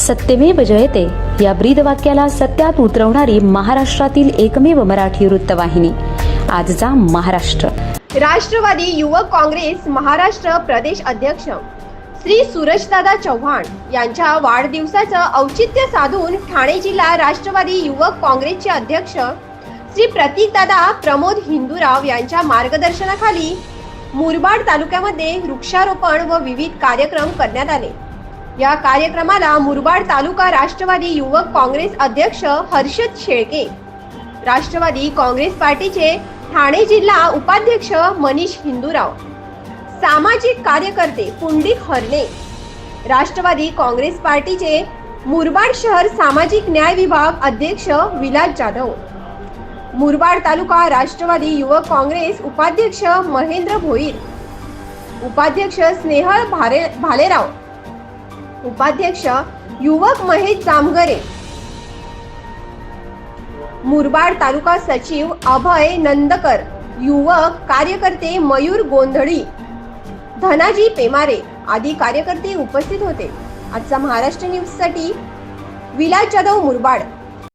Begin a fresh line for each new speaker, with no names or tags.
सत्यमेव जयते. या ब्रीद वाक्याला सत्यात उतरवणारी महाराष्ट्रातील एकमेव मराठी वृत्तवाहिनी. आजचा महाराष्ट्र.
राष्ट्रवादी युवक काँग्रेस महाराष्ट्र प्रदेश अध्यक्ष श्री सूरजदादा चव्हाण यांच्या वाढदिवसाचं औचित्य साधून ठाणे जिल्हा राष्ट्रवादी युवक काँग्रेसचे अध्यक्ष श्री प्रतीकदादा प्रमोद हिंदूराव यांच्या मार्गदर्शनाखाली मुरबाड तालुक्यामध्ये वृक्षारोपण व विविध कार्यक्रम करण्यात आले. या कार्यक्रमाला मुरबाड तालुका राष्ट्रवादी युवक काँग्रेस अध्यक्ष हर्षद शेळके राष्ट्रवादी काँग्रेस पार्टीचे ठाणे जिल्हा उपाध्यक्ष मनीष हिंदूराव सामाजिक कार्यकर्ते पुंडिक हरणे राष्ट्रवादी काँग्रेस पार्टीचे मुरबाड शहर सामाजिक न्याय विभाग अध्यक्ष विलास जाधव मुरबाड तालुका राष्ट्रवादी युवक काँग्रेस उपाध्यक्ष महेंद्र भोईर उपाध्यक्ष स्नेहल भारे भालेराव उपाध्यक्ष युवक महेश जामगरे. मुरबाड तालुका सचिव अभय नंदकर युवक कार्यकर्ते मयूर गोंधळी धनाजी पेमारे आदी कार्यकर्ते उपस्थित होते. आजचा महाराष्ट्र न्यूजसाठी विलास जाधव मुरबाड.